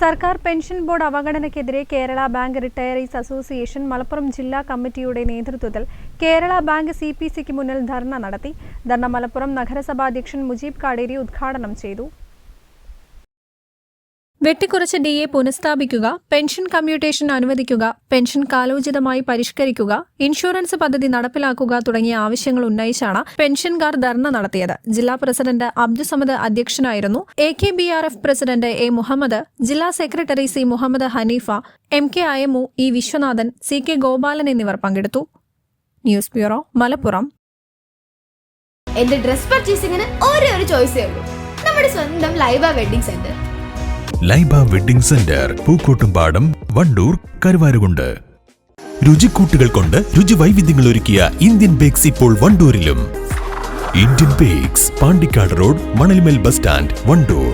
സർക്കാർ pension board അവഗണനയ്ക്കെതിരെ Kerala Bank Retirees Association Malappuram ജില്ലാ കമ്മിറ്റിയുടെ നേതൃത്വത്തിൽ കേരള ബാങ്ക് സി പി സിക്ക് മുന്നിൽ ധർണ നടത്തി. ധർണ മലപ്പുറം നഗരസഭാ അധ്യക്ഷൻ മുജീബ് കാടേരി ഉദ്ഘാടനം ചെയ്തു. വെട്ടിക്കുറച്ച ഡി എ പുനഃസ്ഥാപിക്കുക പെൻഷൻ കമ്മ്യൂട്ടേഷൻ അനുവദിക്കുക പെൻഷൻ കാലോചിതമായി പരിഷ്കരിക്കുക ഇൻഷുറൻസ് പദ്ധതി നടപ്പിലാക്കുക തുടങ്ങിയ ആവശ്യങ്ങൾ ഉന്നയിച്ചാണ് പെൻഷൻകാർ ധർണ നടത്തിയത്. ജില്ലാ പ്രസിഡന്റ് അബ്ദുസമദ് അധ്യക്ഷനായിരുന്നു. A K B R F president A Muhammad ജില്ലാ secretary C Muhammad Hanifa M K Ayamu E Viswanathan C K Gopalan എന്നിവർ പങ്കെടുത്തു. News bureau Malappuram. എന്റെ ഡ്രസ് പർച്ചേസിംഗിന് ഒരേ ഒരു ചോയ്സേ ഉള്ളൂ. നമ്മുടെ സ്വന്തം Laiba wedding centre. Laiba wedding centre Pookkottumpadam Wandoor Karuvarakundu. രുചിക്കൂട്ടുകൾ കൊണ്ട് രുചി വൈവിധ്യങ്ങൾ ഒരുക്കിയ ഇന്ത്യൻ ബേക്സ് ഇപ്പോൾ വണ്ടൂരിലും. Indian Bakes Pandikkad road Manalmel bus stand Wandoor.